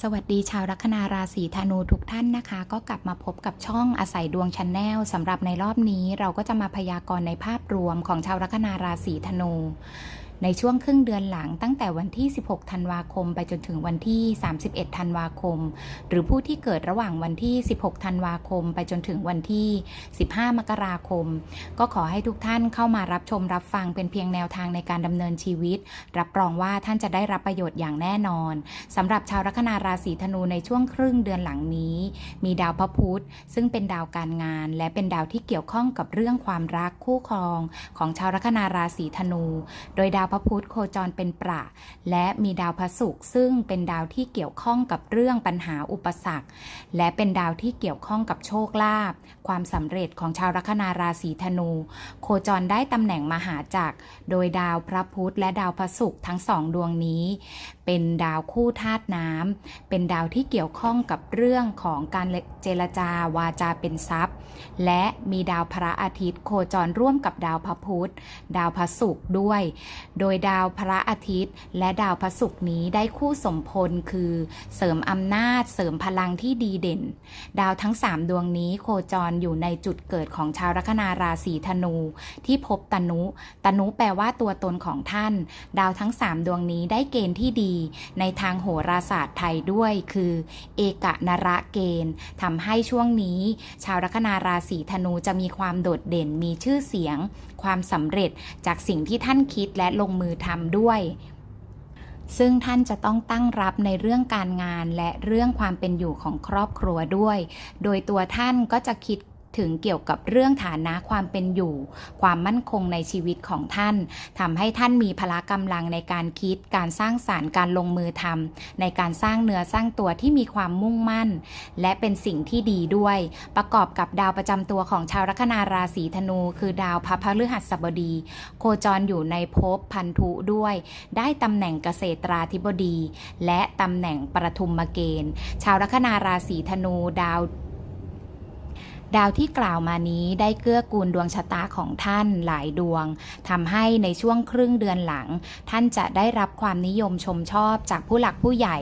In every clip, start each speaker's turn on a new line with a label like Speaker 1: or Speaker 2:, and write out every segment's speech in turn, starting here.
Speaker 1: สวัสดีชาวลัคนาราศีธนูทุกท่านนะคะ ก็กลับมาพบกับช่องอาศัยดวงชันแนลสำหรับในรอบนี้เราก็จะมาพยากรณ์ในภาพรวมของชาวลัคนาราศีธนู ในช่วงครึ่งเดือนหลังตั้งแต่วันที่ 16 ธันวาคม ไปจนถึงวันที่ 31 ธันวาคม หรือผู้ที่เกิดระหว่างวันที่ 16 ธันวาคม ไปจนถึงวันที่ 15 มกราคม ก็ขอให้ทุกท่านเข้ามารับชมรับฟังเป็นเพียงแนวทางในการดำเนินชีวิต รับรองว่าท่านจะได้รับประโยชน์อย่างแน่นอนสำหรับชาวลัคนาราศีธนูในช่วงครึ่งเดือนหลังนี้ มีดาวพระพุธซึ่งเป็นดาวการงาน และเป็นดาวที่เกี่ยวข้องกับเรื่องความรักคู่ครอง ของชาวลัคนาราศีธนู โดยดาวพระพุธโคจรเป็นประ และมีดาวพระศุกร์ซึ่งเป็นดาวที่เกี่ยวข้องกับเรื่องปัญหาอุปสรรค และเป็นดาวที่เกี่ยวข้องกับโชคลาภความสำเร็จของชาวลัคนาราศีธนู โคจรได้ตำแหน่งมหาจักร โดยดาวพระพุธและดาวพระศุกร์ทั้งสองดวงนี้ เป็นดาวคู่ธาตุน้ำเป็นดาวที่เกี่ยวข้องกับเรื่องของการเจรจาวาจาเป็นทรัพย์ และมีดาวพระอาทิตย์โคจรร่วมกับดาวพระพุธดาวพระศุกร์ด้วยโดยดาวพระอาทิตย์ และดาวพระศุกร์นี้ได้คู่สมพลคือ เสริมอำนาจ เสริมพลังที่ดีเด่น ดาวทั้ง 3 ดวงนี้โคจรอยู่ในจุดเกิดของชาวลัคนาราศีธนู ที่พบตนุ ตนุแปลว่าตัวตนของท่าน ดาวทั้ง 3 ดวงนี้ได้เกณฑ์ที่ดี ในทางโหราศาสตร์ไทยด้วยคือ เอกนระเกณฑ์ทำให้ช่วงนี้ ชาวลัคนาราศีธนูจะมีความโดดเด่นมีชื่อเสียง ความสำเร็จจากสิ่งที่ท่านคิดและลงมือทำด้วย ซึ่งท่านจะต้องตั้งรับในเรื่องการงานและเรื่องความเป็นอยู่ของครอบครัวด้วย โดยตัวท่านก็จะคิด ถึงเกี่ยวกับเรื่องฐานะความเป็นอยู่ ความมั่นคงในชีวิตของท่านทำให้ท่านมีพละกำลังในการคิด การสร้างสารรค์การลงมือทำในการสร้างเนื้อสร้างตัวที่มีความมุ่งมั่น และเป็นสิ่งที่ดีด้วย ประกอบกับดาวประจำตัวของชาวลัคนาราศีธนู คือดาวพระพฤหัสบดี โคจรอยู่ในภพพันธุด้วย ได้ตำแหน่งเกษตราธิบดี และตำแหน่งประทุมเกณฑ์ ชาวลัคนาราศีธนูดาว ดาวที่กล่าวมานี้ได้เกื้อกูลดวงชะตาของท่านหลายดวงทำให้ในช่วงครึ่งเดือนหลัง ท่านจะได้รับความนิยมชมชอบจากผู้หลักผู้ใหญ่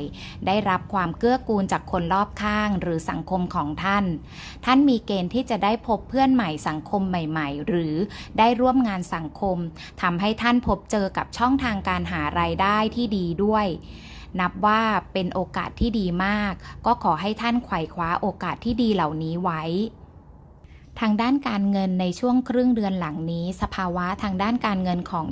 Speaker 1: ได้รับความเกื้อกูลจากคนรอบข้างหรือสังคมของท่าน ท่านมีเกณฑ์ที่จะได้พบเพื่อนใหม่สังคมใหม่ ๆ หรือได้ร่วมงานสังคมทำให้ท่านพบเจอกับช่องทางการหารายได้ที่ดีด้วยนับว่าเป็นโอกาสที่ดีมาก ก็ขอให้ท่านไขว่คว้าโอกาสที่ดีเหล่านี้ไว้ ทางด้านการเงินในช่วงครึ่งเดือนหลังนี้ สภาวะทางด้านการเงินของ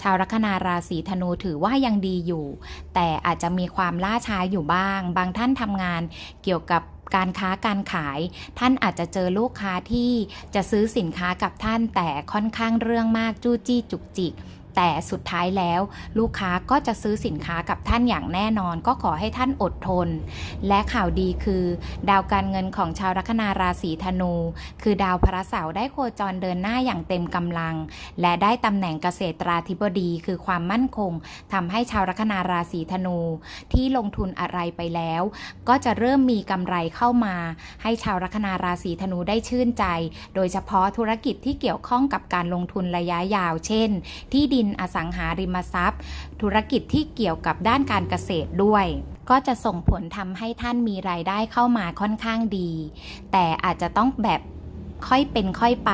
Speaker 1: ชาวลัคนาราศีธนูถือว่ายังดีอยู่ แต่อาจจะมีความล่าช้าอยู่บ้าง บางท่านทำงานเกี่ยวกับการค้าการขาย ท่านอาจจะเจอลูกค้าที่จะซื้อสินค้ากับท่านแต่ค่อนข้างเรื่องมากจู้จี้จุกจิก แต่สุดท้ายแล้ว ลูกค้าก็จะซื้อสินค้ากับท่านอย่างแน่นอน ก็ขอให้ท่านอดทน และข่าวดีคือ ดาวการเงินของชาวลัคนาราศีธนู คือดาวพระเสาร์ได้โคจรเดินหน้าอย่างเต็มกำลัง และได้ตำแหน่งเกษตราธิบดี คือความมั่นคงทำให้ชาวลัคนาราศีธนู ที่ลงทุนอะไรไปแล้ว ก็จะเริ่มมีกำไรเข้ามา ให้ชาวลัคนาราศีธนูได้ชื่นใจ โดยเฉพาะธุรกิจที่เกี่ยวข้องกับการลงทุนระยะยาว เช่น ที่ดินอสังหาริมทรัพย์ ธุรกิจที่เกี่ยวกับด้านการเกษตรด้วย ก็จะส่งผลทำให้ท่านมีรายได้เข้ามาค่อนข้างดี แต่อาจจะต้องแบบ ค่อยเป็นค่อยไป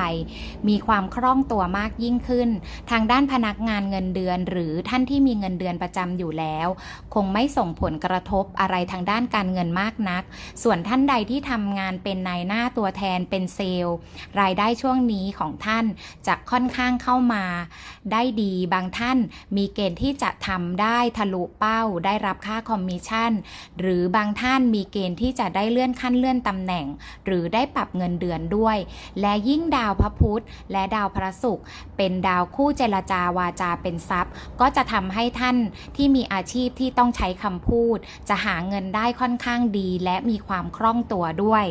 Speaker 1: มีความคล่องตัวมากยิ่งขึ้น ทางด้านพนักงานเงินเดือน หรือท่านที่มีเงินเดือนประจำอยู่แล้ว คงไม่ส่งผลกระทบอะไรทางด้านการเงินมากนัก ส่วนท่านใดที่ทำงานเป็นนายหน้าตัวแทนเป็นเซลล์ รายได้ช่วงนี้ของท่านจะค่อนข้างเข้ามา ได้ดีบางท่านมีเกณฑ์ที่จะทำได้ทะลุเป้า ได้รับค่าคอมมิชชั่น หรือบางท่านมีเกณฑ์ที่จะได้เลื่อนขั้นเลื่อนตำแหน่ง หรือได้ปรับเงินเดือนด้วยและยิ่งดาวพระพุธและดาวพระศุกร์เป็นดาวคู่เจรจาวาจาเป็นทรัพย์ ก็จะทำให้ท่านที่มีอาชีพที่ต้องใช้คำพูด จะหาเงินได้ค่อนข้างดีและมีความคล่องตัวด้วย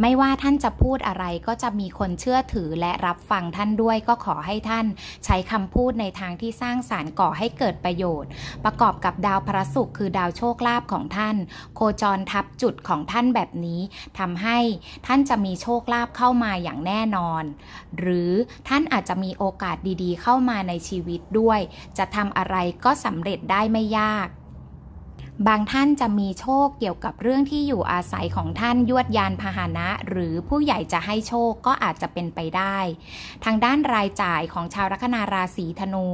Speaker 1: ไม่ว่าท่านจะพูดอะไรก็จะมีคนเชื่อถือและรับฟังท่านด้วยก็ขอให้ท่าน ใช้คำพูดในทางที่สร้างสารรค์ก่อให้เกิดประโยชน์ ประกอบกับดาวพระศุกร์คือดาวโชคลาภของท่าน โคจรทับจุดของท่านแบบนี้ทำให้ท่านจะมีโชคลาภเข้ามาอย่างแน่นอน หรือท่านอาจจะมีโอกาสดีๆ เข้ามาในชีวิตด้วย จะทำอะไรก็สำเร็จได้ไม่ยาก บางท่านจะมีโชคเกี่ยวกับเรื่องที่อยู่อาศัยของท่านยวดยานพาหนะ หรือผู้ใหญ่จะให้โชคก็อาจจะเป็นไปได้ ทางด้านรายจ่ายของชาวลัคนาราศีธนู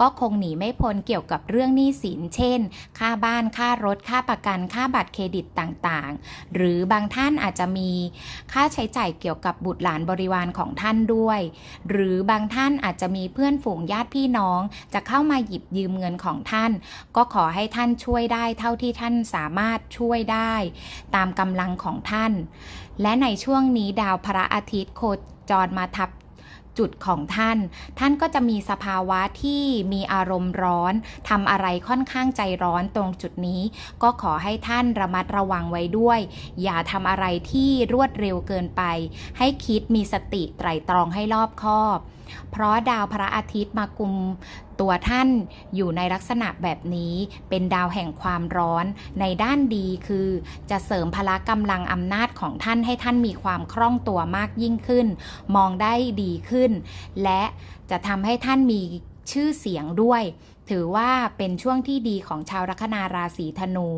Speaker 1: ก็คงหนีไม่พ้นเกี่ยวกับเรื่องหนี้สิน เช่น ค่าบ้านค่ารถ ค่าประกัน ค่าบัตรเครดิตต่างๆ หรือบางท่านอาจจะมีค่าใช้จ่ายเกี่ยวกับบุตรหลานบริวารของท่านด้วย หรือบางท่านอาจจะมีเพื่อนฝูงญาติพี่น้อง จะเข้ามาหยิบยืมเงินของท่าน ก็ขอให้ท่านช่วยได้เท่าที่ท่านสามารถช่วยได้ ตามกำลังของท่าน และในช่วงนี้ดาวพระอาทิตย์โคจรมาทับจุดของท่าน ท่านก็จะมีสภาวะที่มีอารมณ์ร้อนทำอะไรค่อนข้างใจร้อนตรงจุดนี้ ก็ขอให้ท่านระมัดระวังไว้ด้วย อย่าทำอะไรที่รวดเร็วเกินไป ให้คิดมีสติไตร่ตรองให้รอบคอบ เพราะดาวพระอาทิตย์มากุม ตัวท่านอยู่ในลักษณะแบบนี้เป็นดาวแห่งความร้อนในด้านดีคือ จะเสริมพละกำลังอำนาจของท่านให้ท่านมีความคล่องตัวมากยิ่งขึ้น มองได้ดีขึ้น และจะทำให้ท่านมีชื่อเสียงด้วย ถือว่าเป็นช่วงที่ดีของชาวลัคนาราศีธนู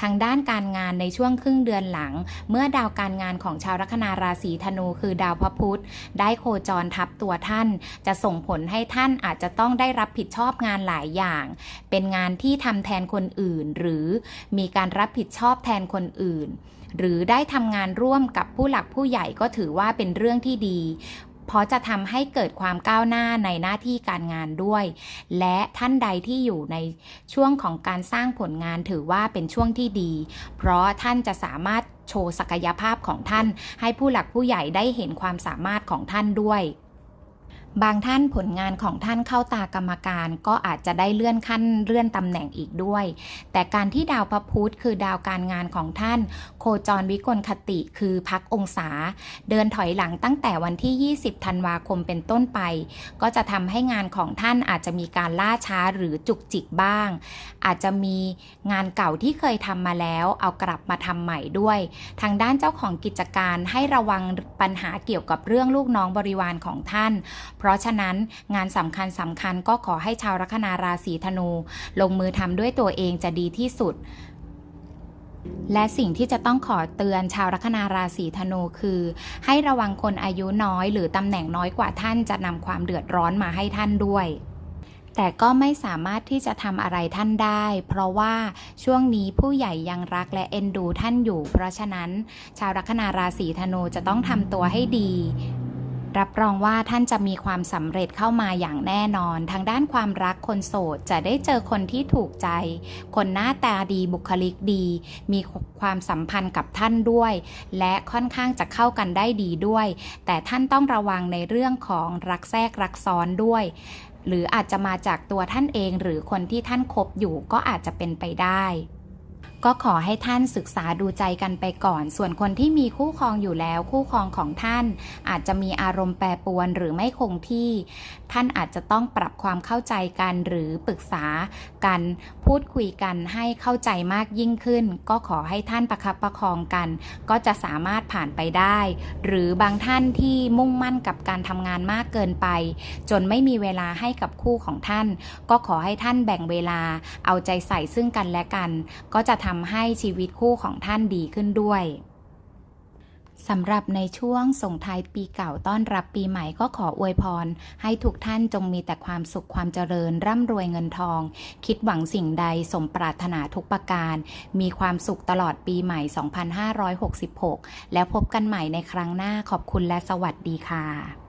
Speaker 1: ทางด้านการงานในช่วงครึ่งเดือนหลัง เมื่อดาวการงานของชาวลัคนาราศีธนู คือดาวพระพุธได้โคจรทับตัวท่าน จะส่งผลให้ท่านอาจจะต้องได้รับผิดชอบงานหลายอย่าง เป็นงานที่ทำแทนคนอื่น หรือมีการรับผิดชอบแทนคนอื่น หรือได้ทำงานร่วมกับผู้หลักผู้ใหญ่ก็ถือว่าเป็นเรื่องที่ดี เพราะจะทำให้เกิดความก้าวหน้าในหน้าที่การงานด้วย และท่านใดที่อยู่ในช่วงของการสร้างผลงานถือว่าเป็นช่วงที่ดี เพราะท่านจะสามารถโชว์ศักยภาพของท่าน ให้ผู้หลักผู้ใหญ่ได้เห็นความสามารถของท่านด้วย บางท่านผลงานของท่านเข้าตากรรมการ ก็อาจจะได้เลื่อนขั้นเลื่อนตำแหน่งอีกด้วย แต่การที่ดาวพระพุธคือดาวการงานของท่าน โคจรวิกลคติคือพักองศา เดินถอยหลังตั้งแต่วันที่ 20 ธันวาคมเป็นต้นไป ก็จะทำให้งานของท่านอาจจะมีการล่าช้าหรือจุกจิกบ้าง อาจจะมีงานเก่าที่เคยทำมาแล้วเอากลับมาทำใหม่ด้วย ทางด้านเจ้าของกิจการให้ระวังปัญหาเกี่ยวกับเรื่องลูกน้องบริวารของท่านเพราะฉะนั้นงานสำคัญสำคัญก็ขอให้ชาวลัคนาราศีธนู ลงมือทำด้วยตัวเองจะดีที่สุด และสิ่งที่จะต้องขอเตือนชาวลัคนาราศีธนูคือ ให้ระวังคนอายุน้อยหรือตำแหน่งน้อยกว่าท่านจะนำความเดือดร้อนมาให้ท่านด้วยแต่ก็ไม่สามารถที่จะทำอะไรท่านได้ เพราะว่าช่วงนี้ผู้ใหญ่ยังรักและเอ็นดูท่านอยู่ เพราะฉะนั้น ชาวลัคนาราศีธนูจะต้องทำตัวให้ดี รับรองว่าท่านจะมีความสำเร็จเข้ามาอย่างแน่นอน ทางด้านความรักคนโสดจะได้เจอคนที่ถูกใจ คนหน้าตาดีบุคลิกดี มีความสัมพันธ์กับท่านด้วย และค่อนข้างจะเข้ากันได้ดีด้วย แต่ท่านต้องระวังในเรื่องของรักแทรกรักซ้อนด้วยหรืออาจจะมาจากตัวท่านเองหรือคนที่ท่านคบอยู่ก็อาจจะเป็นไปได้ ก็ขอให้ท่านศึกษาดูใจกันไปก่อน ส่วนคนที่มีคู่ครองอยู่แล้ว คู่ครองของท่าน อาจจะมีอารมณ์แปรปรวนหรือไม่คงที่ ท่านอาจจะต้องปรับความเข้าใจกันหรือปรึกษากันพูดคุยกันให้เข้าใจมากยิ่งขึ้น ก็ขอให้ท่านประคับประคองกัน ก็จะสามารถผ่านไปได้ หรือบางท่านที่มุ่งมั่นกับการทำงานมากเกินไป จนไม่มีเวลาให้กับคู่ของท่าน ก็ขอให้ท่านแบ่งเวลาเอาใจใส่ซึ่งกันและกัน ก็จะทำำให้ชีวิตคู่ของท่านดีขึ้นด้วยสำหรับในช่วงส่งท้ายปีเก่าต้อนรับปีใหม่ก็ขออวยพร ให้ทุกท่านจงมีแต่ความสุขความเจริญร่ำรวยเงินทอง คิดหวังสิ่งใดสมปรารถนาทุกประการ มีความสุขตลอดปีใหม่ 2566 แล้วพบกันใหม่ในครั้งหน้าขอบคุณและสวัสดีค่ะ